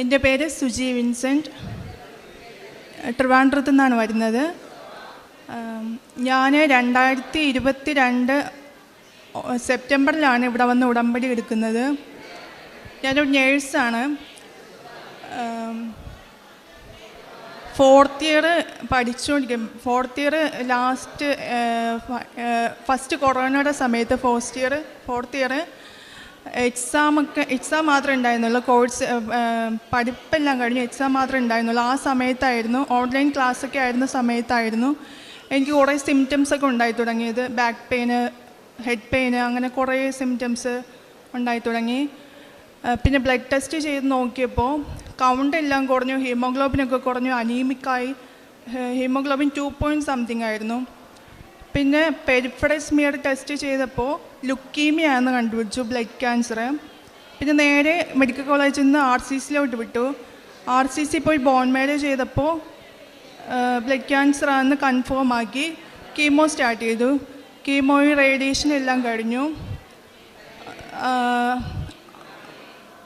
എന്റെ പേര് സുജി വിൻസെന്റ്. ട്രിവാൻഡ്രത്തു നിന്നാണ് വരുന്നത്. ഞാൻ രണ്ടായിരത്തി ഇരുപത്തി രണ്ട് സെപ്റ്റംബറിലാണ് ഇവിടെ വന്ന് ഉടമ്പടി എടുക്കുന്നത്. ഞാനൊരു നേഴ്സാണ്. ഫോർത്ത് ഇയർ പഠിച്ചുകൊണ്ടിരിക്കും ഫോർത്ത് ഇയർ ലാസ്റ്റ് ഫസ്റ്റ് കൊറോണയുടെ സമയത്ത് ഫസ്റ്റ് ഇയർ ഫോർത്ത് ഇയർ എക്സാമൊക്കെ എക്സാം മാത്രമേ ഉണ്ടായിരുന്നുള്ളൂ. കോഴ്സ് പഠിപ്പെല്ലാം കഴിഞ്ഞ് എക്സാം മാത്രമേ ഉണ്ടായിരുന്നുള്ളൂ. ആ സമയത്തായിരുന്നു ഓൺലൈൻ ക്ലാസ്സൊക്കെ ആയിരുന്ന സമയത്തായിരുന്നു എനിക്ക് കുറേ സിംറ്റംസ് ഒക്കെ ഉണ്ടായി തുടങ്ങിയത്. ബാക്ക് പെയിന് ഹെഡ് പെയിന് അങ്ങനെ കുറേ സിംറ്റംസ് ഉണ്ടായി തുടങ്ങി. പിന്നെ ബ്ലഡ് ടെസ്റ്റ് ചെയ്ത് നോക്കിയപ്പോൾ കൗണ്ട് എല്ലാം കുറഞ്ഞു ഹീമോഗ്ലോബിനൊക്കെ കുറഞ്ഞു അനീമിക്കായി ഹീമോഗ്ലോബിൻ ടു പോയിന്റ് സംതിങ് ആയിരുന്നു. പിന്നെ പെരിഫറസ്മിയർ ടെസ്റ്റ് ചെയ്തപ്പോൾ ലുക്കീമിയ എന്ന് കണ്ടുപിടിച്ചു ബ്ലഡ് ക്യാൻസർ പിന്നെ നേരെ മെഡിക്കൽ കോളേജിൽ നിന്ന് ആർ സി സിയിലോട്ട് വിട്ടു. ആർ സി സി പോയി ബോൺ മേരേ ചെയ്തപ്പോൾ ബ്ലഡ് ക്യാൻസർ ആണെന്ന് കൺഫേം ആക്കി കീമോ സ്റ്റാർട്ട് ചെയ്തു. കീമോയും റേഡിയേഷൻ എല്ലാം കഴിഞ്ഞു.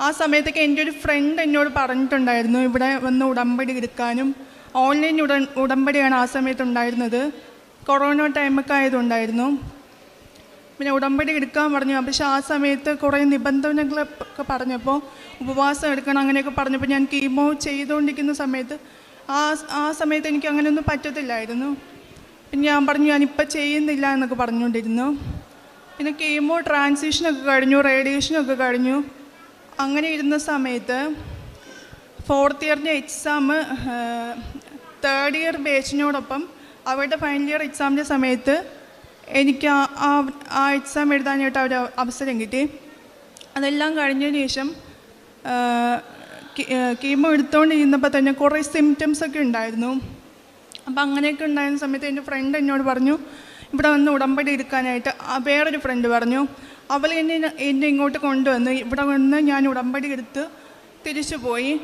ആ സമയത്തൊക്കെ എന്റെ ഒരു ഫ്രണ്ട് എന്നോട് പറഞ്ഞിട്ടുണ്ടായിരുന്നു ഇവിടെ വന്ന് ഉടമ്പടി എടുക്കാനും. ഓൺലൈൻ ഉടൻ ഉടമ്പടിയാണ് ആ സമയത്ത് ഉണ്ടായിരുന്നത്. കൊറോണ ടൈമൊക്കെ ആയതുണ്ടായിരുന്നു പിന്നെ ഉടമ്പടി എടുക്കാൻ പറഞ്ഞു. പക്ഷേ ആ സമയത്ത് കുറേ നിബന്ധനകളൊക്കെ പറഞ്ഞപ്പോൾ ഉപവാസം എടുക്കണം അങ്ങനെയൊക്കെ പറഞ്ഞപ്പോൾ ഞാൻ കീമോ ചെയ്തുകൊണ്ടിരിക്കുന്ന സമയത്ത് ആ ആ സമയത്ത് എനിക്ക് അങ്ങനെയൊന്നും പറ്റത്തില്ലായിരുന്നു. പിന്നെ ഞാൻ പറഞ്ഞു ഞാനിപ്പോൾ ചെയ്യുന്നില്ല എന്നൊക്കെ പറഞ്ഞുകൊണ്ടിരുന്നു. പിന്നെ കീമോ ട്രാൻസിഷനൊക്കെ കഴിഞ്ഞു റേഡിയേഷനൊക്കെ കഴിഞ്ഞു. അങ്ങനെ ഇരുന്ന സമയത്ത് ഫോർത്ത് ഇയറിന്റെ എക്സാം തേർഡ് ഇയർ ബാച്ചിനോടൊപ്പം അവരുടെ ഫൈനൽ ഇയർ എക്സാമിന്റെ സമയത്ത് എനിക്ക് ആ ആ- എക്സാം എഴുതാനായിട്ട് ഒരു അവസരം കിട്ടി. അതെല്ലാം കഴിഞ്ഞതിന് ശേഷം കീമോ എടുത്തുകൊണ്ടിരുന്നപ്പോൾ തന്നെ കുറേ സിംറ്റംസ് ഒക്കെ ഉണ്ടായിരുന്നു. അപ്പം അങ്ങനെയൊക്കെ ഉണ്ടായിരുന്ന സമയത്ത് എന്റെ ഫ്രണ്ട് എന്നോട് പറഞ്ഞു ഇവിടെ വന്ന് ഉടമ്പടി എടുക്കാനായിട്ട് വേറൊരു ഫ്രണ്ട് പറഞ്ഞു അവൾ എന്നെ എന്നെ ഇങ്ങോട്ട് കൊണ്ടുവന്ന് ഇവിടെ വന്ന് ഞാൻ ഉടമ്പടി എടുത്ത് തിരിച്ചു പോയി.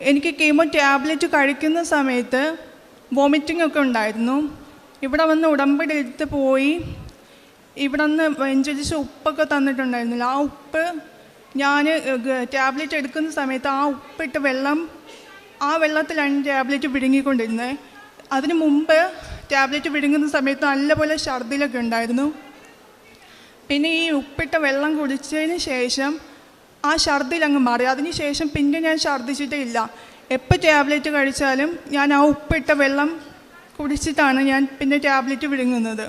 എനിക്ക് കീമോ ടാബ്ലറ്റ് കഴിക്കുന്ന സമയത്ത് വോമിറ്റിംഗ് ഒക്കെ ഉണ്ടായിരുന്നു. ഇവിടെ വന്ന് ഉടമ്പടി എടുത്ത് പോയി. ഇവിടെ നിന്ന് വെഞ്ചരിച്ച് ഉപ്പൊക്കെ തന്നിട്ടുണ്ടായിരുന്നില്ല. ആ ഉപ്പ് ഞാൻ ടാബ്ലറ്റ് എടുക്കുന്ന സമയത്ത് ആ ഉപ്പിട്ട് വെള്ളം ആ വെള്ളത്തിലാണ് ടാബ്ലറ്റ് വിഴുങ്ങിക്കൊണ്ടിരുന്നത് അതിന് മുമ്പ് ടാബ്ലറ്റ് വിഴുങ്ങുന്ന സമയത്ത് നല്ലപോലെ ഛർദിലൊക്കെ ഉണ്ടായിരുന്നു. പിന്നെ ഈ ഉപ്പിട്ട വെള്ളം കുടിച്ചതിന് ശേഷം ആ ഛർദിൽ അങ്ങ് മാറി. അതിന് ശേഷം പിന്നെ ഞാൻ ഛർദിച്ചിട്ടേ ഇല്ല. എപ്പോൾ ടാബ്ലറ്റ് കഴിച്ചാലും ഞാൻ ആ ഉപ്പിട്ട വെള്ളം കുടിച്ചിട്ടാണ് ഞാൻ പിന്നെ ടാബ്ലറ്റ് വിഴുങ്ങുന്നത്.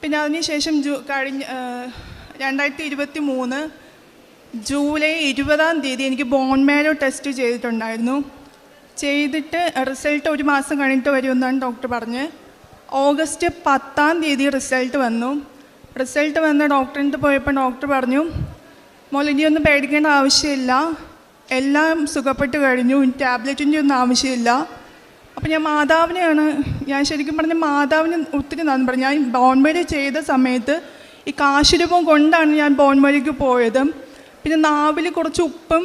പിന്നെ അതിനുശേഷം ജൂ കഴിഞ്ഞ രണ്ടായിരത്തി ഇരുപത്തി മൂന്ന് ജൂലൈ ഇരുപതാം തീയതി എനിക്ക് ബോൺ മാരോ ടെസ്റ്റ് ചെയ്തിട്ടുണ്ടായിരുന്നു. ചെയ്തിട്ട് റിസൾട്ട് ഒരു മാസം കഴിഞ്ഞിട്ട് വരുമെന്നാണ് ഡോക്ടർ പറഞ്ഞ്. ഓഗസ്റ്റ് പത്താം തീയതി റിസൾട്ട് വന്നു. റിസൾട്ട് വന്ന് ഡോക്ടറിന്റെ പോയപ്പോൾ ഡോക്ടർ പറഞ്ഞു മോൾ ഇനിയൊന്നും പേടിക്കേണ്ട ആവശ്യമില്ല. എല്ലാം സുഖപ്പെട്ട് കഴിഞ്ഞു. ടാബ്ലറ്റിന്റെ ഒന്നും ആവശ്യമില്ല. അപ്പം ഞാൻ മാതാവിനെയാണ് ഞാൻ ശരിക്കും പറഞ്ഞ മാതാവിന് ഒത്തിരി നന്ദി പറഞ്ഞു. ഞാൻ ബോൺമേരി ചെയ്ത സമയത്ത് ഈ കാശുരൂപം കൊണ്ടാണ് ഞാൻ ബോൺമേരിക്ക് പോയത്. പിന്നെ നാവിൽ കുറച്ച് ഉപ്പും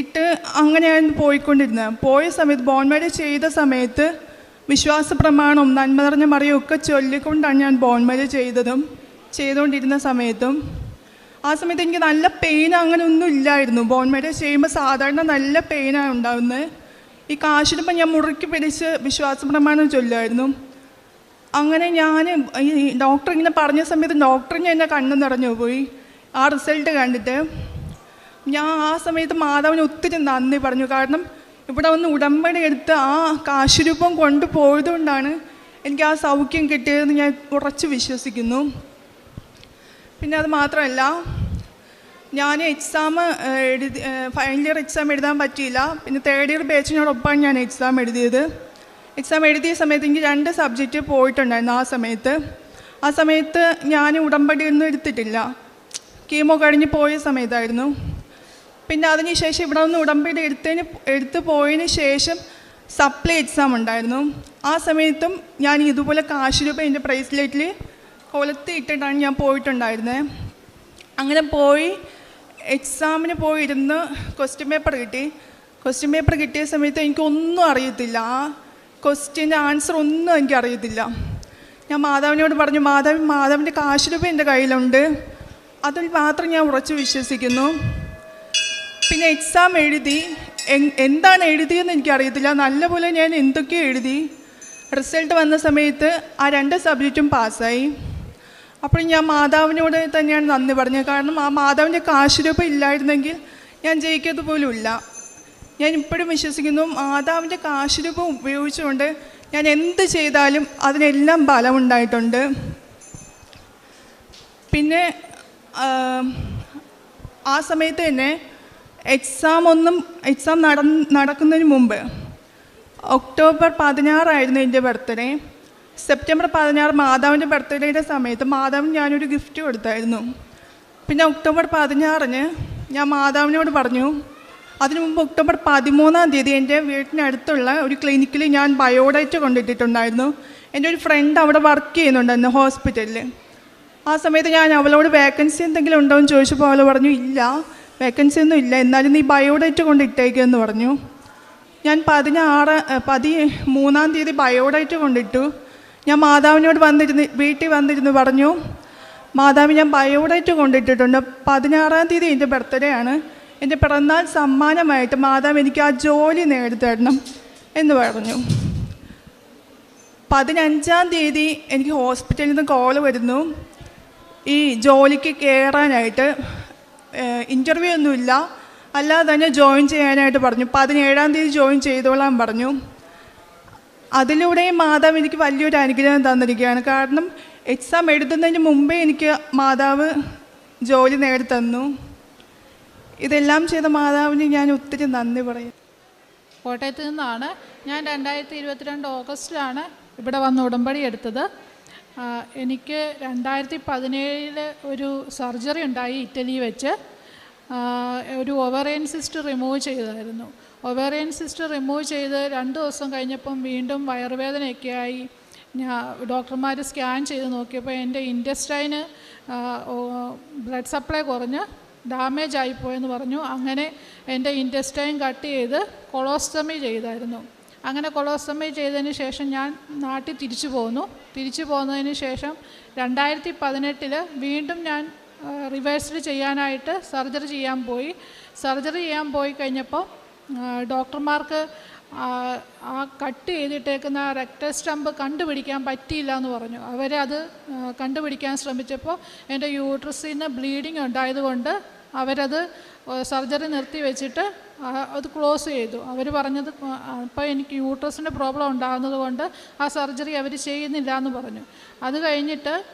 ഇട്ട് അങ്ങനെയാണ് പോയിക്കൊണ്ടിരുന്നത്. പോയ സമയത്ത് ബോൺമേരി ചെയ്ത സമയത്ത് വിശ്വാസ പ്രമാണം നന്മ നിറഞ്ഞ മറിയും ഒക്കെ ചൊല്ലിക്കൊണ്ടാണ് ഞാൻ ബോൺമേരി ചെയ്തതും ചെയ്തുകൊണ്ടിരുന്ന സമയത്തും. ആ സമയത്ത് എനിക്ക് നല്ല പെയിൻ അങ്ങനെ ഒന്നും ഇല്ലായിരുന്നു. ബോൺമേഡ ചെയ്യുമ്പോൾ സാധാരണ നല്ല പെയിനാണ് ഉണ്ടാകുന്നത് ഈ കാശിടുമ്പോൾ ഞാൻ മുറുക്കി പിടിച്ച് വിശ്വാസ പ്രമാണം ചൊല്ലായിരുന്നു. അങ്ങനെ ഞാൻ ഈ ഡോക്ടർ ഇങ്ങനെ പറഞ്ഞ സമയത്ത് ഡോക്ടറിന് എന്നെ കണ്ണു നിറഞ്ഞു പോയി. ആ റിസൾട്ട് കണ്ടിട്ട് ഞാൻ ആ സമയത്ത് മാതാവിന് ഒത്തിരി നന്ദി പറഞ്ഞു. കാരണം ഇവിടെ വന്ന് ഉടമ്പടി എടുത്ത് ആ കാശുരൂപം കൊണ്ടുപോയതുകൊണ്ടാണ് എനിക്ക് ആ സൗഖ്യം കിട്ടിയതെന്ന് ഞാൻ ഉറച്ചു വിശ്വസിക്കുന്നു. പിന്നെ അത് മാത്രമല്ല ഞാൻ എക്സാം എഴുതി ഫൈനൽ ഇയർ എക്സാം എഴുതാൻ പറ്റിയില്ല. പിന്നെ തേർഡ് ഇയർ ബാച്ചിനോടൊപ്പമാണ് ഞാൻ എക്സാം എഴുതിയത്. എക്സാം എഴുതിയ സമയത്ത് എനിക്ക് രണ്ട് സബ്ജക്റ്റ് പോയിട്ടുണ്ടായിരുന്നു ആ സമയത്ത്. ആ സമയത്ത് ഞാൻ ഉടമ്പടിയൊന്നും എടുത്തിട്ടില്ല. കീമോ കഴിഞ്ഞ് പോയ സമയത്തായിരുന്നു. പിന്നെ അതിനുശേഷം ഇവിടെ നിന്ന് ഉടമ്പടി എടുത്തതിന് എടുത്ത് പോയതിന് ശേഷം സപ്ലൈ എക്സാം ഉണ്ടായിരുന്നു. ആ സമയത്തും ഞാൻ ഇതുപോലെ കാശ് രൂപ എന്റെ ബ്രേസ്ലെറ്റിൽ ഇട്ടിട്ടാണ് ഞാൻ പോയിട്ടുണ്ടായിരുന്നത് അങ്ങനെ പോയി എക്സാമിന് പോയിരുന്ന് ക്വസ്റ്റ്യൻ പേപ്പർ കിട്ടി. ക്വസ്റ്റ്യൻ പേപ്പർ കിട്ടിയ സമയത്ത് എനിക്കൊന്നും അറിയത്തില്ല. ആ ക്വസ്റ്റ്യന്റെ ആൻസർ ഒന്നും എനിക്ക് അറിയത്തില്ല. ഞാൻ മാതാവിനോട് പറഞ്ഞു മാതാവ് മാതാവിന്റെ കാശ് രൂപ എന്റെ കയ്യിലുണ്ട്. അതിൽ മാത്രം ഞാൻ ഉറച്ചു വിശ്വസിക്കുന്നു. പിന്നെ എക്സാം എഴുതി. എന്താണ് എഴുതിയെന്ന് എനിക്കറിയത്തില്ല. നല്ലപോലെ ഞാൻ എന്തൊക്കെയോ എഴുതി. റിസൾട്ട് വന്ന സമയത്ത് ആ രണ്ട് സബ്ജക്റ്റും പാസ്സായി അപ്പോൾ ഞാൻ മാതാവിനോട് തന്നെയാണ് നന്ദി പറഞ്ഞത്. കാരണം ആ മാതാവിന്റെ കാശുരൂപം ഇല്ലായിരുന്നെങ്കിൽ ഞാൻ ജയിക്കത് പോലും ഇല്ല ഞാൻ ഇപ്പോഴും വിശ്വസിക്കുന്നു മാതാവിന്റെ കാശുരൂപം ഉപയോഗിച്ചുകൊണ്ട് ഞാൻ എന്ത് ചെയ്താലും അതിനെല്ലാം ബലമുണ്ടായിട്ടുണ്ട് പിന്നെ ആ സമയത്ത് തന്നെ എക്സാം ഒന്നും എക്സാം നട നടക്കുന്നതിന് മുമ്പ് ഒക്ടോബർ പതിനാറായിരുന്നു എന്റെ ബർത്ത്ഡേ. സെപ്റ്റംബർ പതിനാറ് മാതാവിന്റെ ബർത്ത്ഡേയുടെ സമയത്ത് മാതാവിന് ഞാനൊരു ഗിഫ്റ്റ് കൊടുത്തായിരുന്നു. പിന്നെ ഒക്ടോബർ പതിനാറിന് ഞാൻ മാതാവിനോട് പറഞ്ഞു അതിനു മുമ്പ് ഒക്ടോബർ പതിമൂന്നാം തീയതി എന്റെ വീട്ടിനടുത്തുള്ള ഒരു ക്ലിനിക്കിൽ ഞാൻ ബയോഡേറ്റ് കൊണ്ടിട്ടിട്ടുണ്ടായിരുന്നു എന്റെ ഒരു ഫ്രണ്ട് അവിടെ വർക്ക് ചെയ്യുന്നുണ്ടായിരുന്നു ഹോസ്പിറ്റലിൽ ആ സമയത്ത് ഞാൻ അവളോട് വേക്കൻസി എന്തെങ്കിലും ഉണ്ടോ? എന്ന് ചോദിച്ചപ്പോൾ അവൾ പറഞ്ഞു ഇല്ല വേക്കൻസി ഒന്നും ഇല്ല. എന്നാലും നീ ബയോഡേറ്റ് കൊണ്ട് ഇട്ടേക്കെന്ന് പറഞ്ഞു. ഞാൻ പതിനാറ് പതി മൂന്നാം തീയതി ബയോഡേറ്റ് കൊണ്ടിട്ടു ഞാൻ മാതാവിനോട് വന്നിരുന്ന് വീട്ടിൽ വന്നിരുന്ന് പറഞ്ഞു മാതാവ് ഞാൻ ബയോഡേറ്റ് കൊണ്ടിട്ടിട്ടുണ്ട്. പതിനാറാം തീയതി എന്റെ ബർത്ത്ഡേ ആണ്. എന്റെ പിറന്നാൾ സമ്മാനമായിട്ട് മാതാവ് എനിക്ക് ആ ജോലി നേടിത്തരണം എന്ന് പറഞ്ഞു. പതിനഞ്ചാം തീയതി എനിക്ക് ഹോസ്പിറ്റലിൽ നിന്ന് കോൾ വരുന്നു. ഈ ജോലിക്ക് കയറാനായിട്ട് ഇന്റർവ്യൂ ഒന്നുമില്ല. അല്ലാതെ തന്നെ ജോയിൻ ചെയ്യാനായിട്ട് പറഞ്ഞു. പതിനേഴാം തീയതി ജോയിൻ ചെയ്തോളാൻ പറഞ്ഞു. അതിലൂടെയും മാതാവ് എനിക്ക് വലിയൊരു അനുഗ്രഹം തന്നിരിക്കുകയാണ്. കാരണം എക്സാം എഴുതുന്നതിന് മുമ്പേ എനിക്ക് മാതാവ് ജോലി നേടി തന്നു. ഇതെല്ലാം ചെയ്ത മാതാവിന് ഞാൻ ഒത്തിരി നന്ദി പറയും. കോട്ടയത്ത് നിന്നാണ് ഞാൻ രണ്ടായിരത്തി ഇരുപത്തിരണ്ട് ഓഗസ്റ്റിലാണ് ഇവിടെ വന്ന് ഉടമ്പടി എടുത്തത്. എനിക്ക് രണ്ടായിരത്തി പതിനേഴിൽ ഒരു സർജറി ഉണ്ടായി ഇറ്റലി വെച്ച്. ഒരു ഓവറൈൻ സിസ്റ്റ് റിമൂവ് ചെയ്തായിരുന്നു. ഒവറേൻ സിസ്റ്റർ റിമൂവ് ചെയ്ത് രണ്ട് ദിവസം കഴിഞ്ഞപ്പം വീണ്ടും വയറുവേദനയൊക്കെ ആയി ഞാൻ ഡോക്ടർമാർ സ്കാൻ ചെയ്ത് നോക്കിയപ്പോൾ എന്റെ ഇന്റസ്റ്റൈന് ബ്ലഡ് സപ്ലൈ കുറഞ്ഞ് ഡാമേജ് ആയിപ്പോയെന്ന് പറഞ്ഞു. അങ്ങനെ എന്റെ ഇന്റസ്റ്റൈൻ കട്ട് ചെയ്ത് കൊളോസ്റ്റമി ചെയ്തായിരുന്നു. അങ്ങനെ കൊളോസ്റ്റമി ചെയ്തതിന് ശേഷം ഞാൻ നാട്ടിൽ തിരിച്ചു പോന്നു. തിരിച്ചു പോകുന്നതിന് ശേഷം രണ്ടായിരത്തി പതിനെട്ടിൽ വീണ്ടും ഞാൻ റിവേഴ്സ്ഡ് ചെയ്യാനായിട്ട് സർജറി ചെയ്യാൻ പോയി. സർജറി ചെയ്യാൻ പോയി കഴിഞ്ഞപ്പോൾ ഡോക്ടർമാർക്ക് ആ കട്ട് ചെയ്തിട്ടേക്കുന്ന ആ സ്റ്റമ്പ് കണ്ടുപിടിക്കാൻ പറ്റിയില്ല എന്ന് പറഞ്ഞു അവരത് കണ്ടുപിടിക്കാൻ ശ്രമിച്ചപ്പോൾ എന്റെ യൂട്രസിന് ബ്ലീഡിങ് ഉണ്ടായതുകൊണ്ട് അവരത് സർജറി നിർത്തി വെച്ചിട്ട് അത് ക്ലോസ് ചെയ്തു. അവർ പറഞ്ഞത് അപ്പോൾ എനിക്ക് യൂട്രസിന്റെ പ്രോബ്ലം ഉണ്ടാകുന്നത് കൊണ്ട് ആ സർജറി അവർ ചെയ്യുന്നില്ല എന്ന് പറഞ്ഞു. അത് കഴിഞ്ഞിട്ട്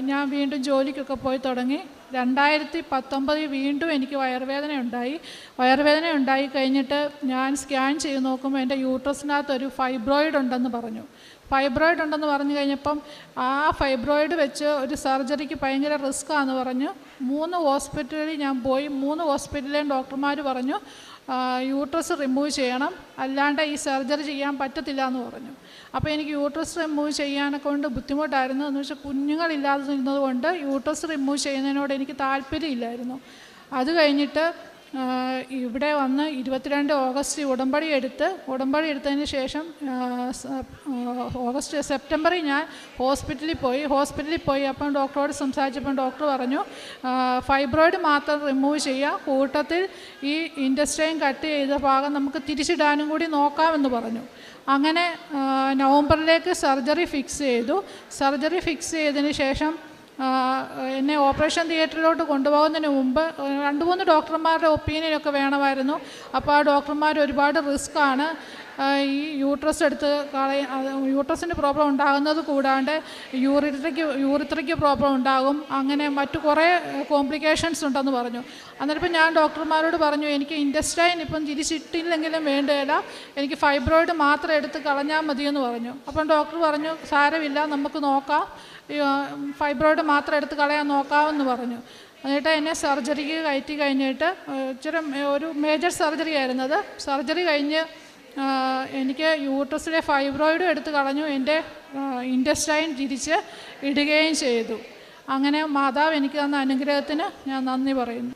ഞാൻ വീണ്ടും ജോലിക്കൊക്കെ പോയി തുടങ്ങി. രണ്ടായിരത്തി പത്തൊമ്പതിൽ വീണ്ടും എനിക്ക് വയറുവേദന ഉണ്ടായി. വയറുവേദന ഉണ്ടായി കഴിഞ്ഞിട്ട് ഞാൻ സ്കാൻ ചെയ്ത് നോക്കുമ്പോൾ എന്റെ യൂട്രസിനകത്ത് ഒരു ഫൈബ്രോയിഡ് ഉണ്ടെന്ന് പറഞ്ഞു. ഫൈബ്രോയിഡ് ഉണ്ടെന്ന് പറഞ്ഞു കഴിഞ്ഞപ്പം ആ ഫൈബ്രോയിഡ് വെച്ച് ഒരു സർജറിക്ക് ഭയങ്കര റിസ്ക് ആണെന്ന് പറഞ്ഞു. മൂന്ന് ഹോസ്പിറ്റലിൽ ഞാൻ പോയി മൂന്ന് ഹോസ്പിറ്റലിലെയും ഡോക്ടർമാർ പറഞ്ഞു യൂട്രസ് റിമൂവ് ചെയ്യണം. അല്ലാണ്ട് ഈ സർജറി ചെയ്യാൻ പറ്റത്തില്ല എന്ന് പറഞ്ഞു. അപ്പോൾ എനിക്ക് യൂട്രസ് റിമൂവ് ചെയ്യാനൊക്കെ കൊണ്ട് ബുദ്ധിമുട്ടായിരുന്നു. എന്ന് വെച്ചാൽ കുഞ്ഞുങ്ങളില്ലാതെ കൊണ്ട് യൂട്രസ് റിമൂവ് ചെയ്യുന്നതിനോട് എനിക്ക് താല്പര്യമില്ലായിരുന്നു. അത് കഴിഞ്ഞിട്ട് ഇവിടെ വന്ന് ഇരുപത്തിരണ്ട് ഓഗസ്റ്റ് ഉടമ്പടി എടുത്ത് ഉടമ്പടി എടുത്തതിന് ശേഷം ഓഗസ്റ്റ് സെപ്റ്റംബറിൽ ഞാൻ ഹോസ്പിറ്റലിൽ പോയി. ഹോസ്പിറ്റലിൽ പോയി അപ്പം ഡോക്ടറോട് സംസാരിച്ചപ്പം ഡോക്ടർ പറഞ്ഞു ഫൈബ്രോയിഡ് മാത്രം റിമൂവ് ചെയ്യുക കൂട്ടത്തിൽ ഈ ഇൻഡസ്ട്രിയും കട്ട് ചെയ്ത ഭാഗം നമുക്ക് തിരിച്ചിടാനും കൂടി നോക്കാമെന്ന് പറഞ്ഞു. അങ്ങനെ നവംബറിലേക്ക് സർജറി ഫിക്സ് ചെയ്തു. സർജറി ഫിക്സ് ചെയ്തതിന് ശേഷം എന്നെ ഓപ്പറേഷൻ തിയേറ്ററിലോട്ട് കൊണ്ടുപോകുന്നതിന് മുമ്പ് രണ്ട് മൂന്ന് ഡോക്ടർമാരുടെ ഒപ്പീനിയനൊക്കെ വേണമായിരുന്നു. അപ്പോൾ ആ ഡോക്ടർമാർ ഒരുപാട് റിസ്ക്കാണ്. ഈ യൂട്രസ് എടുത്ത് കളയ യൂട്രസിന്റെ പ്രോബ്ലം ഉണ്ടാകുന്നത് കൂടാണ്ട് യൂറിത്രയ്ക്ക് യൂറിത്രയ്ക്ക് പ്രോബ്ലം ഉണ്ടാകും. അങ്ങനെ മറ്റു കുറേ കോംപ്ലിക്കേഷൻസ് ഉണ്ടെന്ന് പറഞ്ഞു. അന്നേരം ഞാൻ ഡോക്ടർമാരോട് പറഞ്ഞു എനിക്ക് ഇൻഡസ്റ്റൈൻ ഇപ്പം തിരിച്ചിട്ടില്ലെങ്കിലും വേണ്ടതില്ല എനിക്ക് ഫൈബ്രോയിഡ് മാത്രം എടുത്ത് കളഞ്ഞാൽ മതിയെന്ന് പറഞ്ഞു. അപ്പം ഡോക്ടർ പറഞ്ഞു സാരമില്ല നമുക്ക് നോക്കാം. ഫൈബ്രോയിഡ് മാത്രം എടുത്ത് കളയാൻ നോക്കാമെന്ന് പറഞ്ഞു. എന്നിട്ട് എന്നെ സർജറിക്ക് കയറ്റി കഴിഞ്ഞിട്ട് ഇച്ചിരി ഒരു മേജർ സർജറി ആയിരുന്നത് സർജറി കഴിഞ്ഞ് എനിക്ക് യൂട്രസിലെ ഫൈബ്രോയിഡും എടുത്ത് കളഞ്ഞു എന്റെ ഇൻഡസ്റ്റൈൻ തിരിച്ച് ഇടുകയും ചെയ്തു. അങ്ങനെ മാതാവ് എനിക്ക് തന്ന അനുഗ്രഹത്തിന് ഞാൻ നന്ദി പറയുന്നു.